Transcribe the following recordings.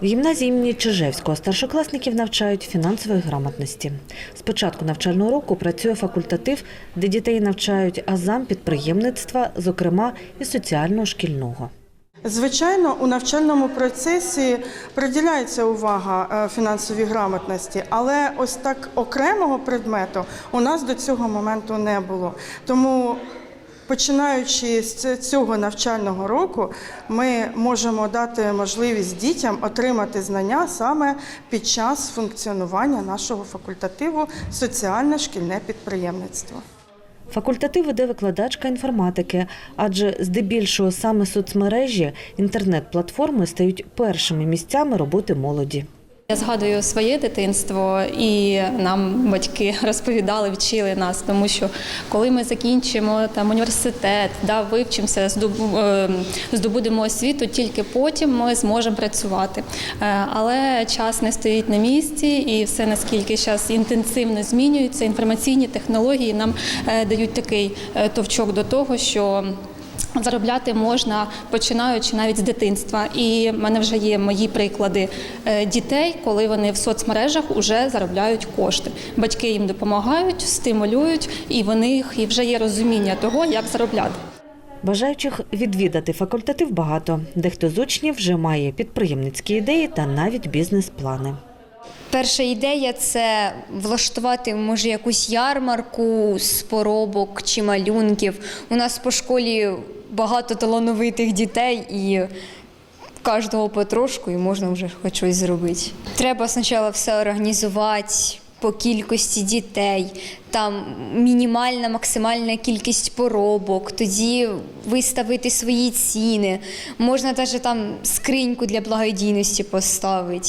В гімназії імені Чижевського старшокласників навчають фінансової грамотності. З початку навчального року працює факультатив, де дітей навчають азам підприємництва, зокрема і соціального шкільного. Звичайно, у навчальному процесі приділяється увага е, фінансовій грамотності, але ось так окремого предмету у нас до цього моменту не було. Тому, починаючи з цього навчального року, ми можемо дати можливість дітям отримати знання саме під час функціонування нашого факультативу соціальне шкільне підприємництво. Факультатив веде викладачка інформатики, адже здебільшого саме соцмережі, інтернет-платформи стають першими місцями роботи молоді. Я згадую своє дитинство, і нам батьки розповідали, вчили нас, тому що коли ми закінчимо там університет, да, вивчимося, здобу- е, здобудемо освіту, тільки потім ми зможемо працювати. Е, Але час не стоїть на місці, і все наскільки зараз інтенсивно змінюється, інформаційні технології нам е, дають такий е, товчок до того, що Заробляти можна починаючи навіть з дитинства, і в мене вже є мої приклади е, дітей, коли вони в соцмережах вже заробляють кошти. Батьки їм допомагають, стимулюють, і в них і вже є розуміння того, як заробляти. Бажаючих відвідати факультатив багато. Дехто з учнів вже має підприємницькі ідеї та навіть бізнес-плани. Перша ідея це влаштувати може якусь ярмарку з поробок чи малюнків. У нас по школі багато талановитих дітей і кожного потрошку, і можна вже хоч щось зробити. Треба спочатку все організувати. По кількості дітей, там мінімальна, максимальна кількість поробок, тоді виставити свої ціни. Можна навіть там скриньку для благодійності поставити.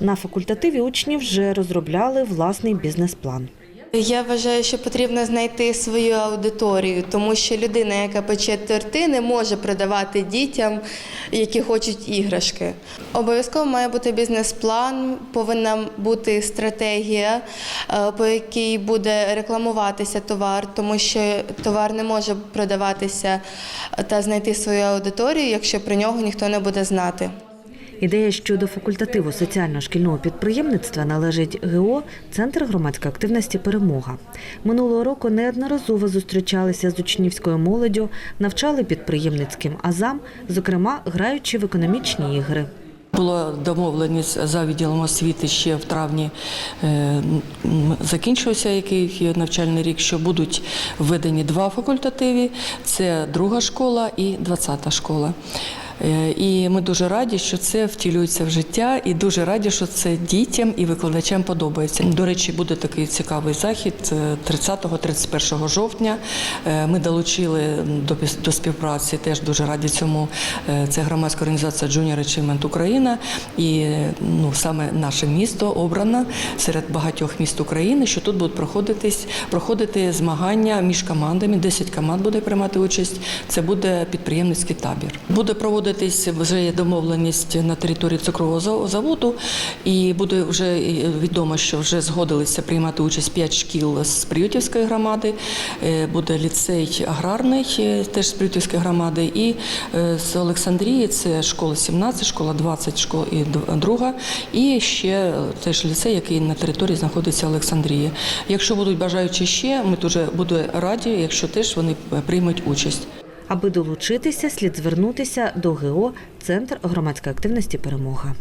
На факультативі учні вже розробляли власний бізнес-план. Я вважаю, що потрібно знайти свою аудиторію, тому що людина, яка пече торти, не може продавати дітям, які хочуть іграшки. Обов'язково має бути бізнес-план, повинна бути стратегія, е, по якій буде рекламуватися товар, тому що товар не може продаватися та знайти свою аудиторію, якщо про нього ніхто не буде знати. Ідея щодо факультативу соціально-шкільного підприємництва належить ГО Центр громадської активності Перемога. Минулого року неодноразово зустрічалися з учнівською молоддю, навчали підприємницьким азам, зокрема граючи в економічні ігри. Було домовленість за відділом освіти ще в травні е, закінчився який навчальний рік, що будуть введені два факультативи: це друга школа і двадцята школа. Е, І ми дуже раді, що це втілюється в життя, і дуже раді, що це дітям і викладачам подобається. До речі, буде такий цікавий захід е, 30-31 жовтня. Е, Ми долучили до, до співпраці, теж дуже раді цьому. Е, Це громадська організація Junior Achievement Україна, і е, ну саме наше місто обрано серед багатьох міст України, що тут будуть проходитись проходити змагання між командами. 10 команд буде приймати участь. Це буде підприємницький табір. Буде проводитись вже є домовленість на території цукрового заводу, і буде вже відомо, що вже згодилися приймати участь 5 шкіл з Приютівської громади. Е, Буде ліцей аграрний е, теж з Приютівської громади, і е, з Олександрії це школа 17, школа 20, школа і друга, і ще теж ліцей, який на території знаходиться Олександрії. Якщо будуть бажаючі ще, ми дуже буде раді, якщо теж вони приймуть участь. Аби долучитися, слід звернутися до ГО Центр громадської активності Перемога.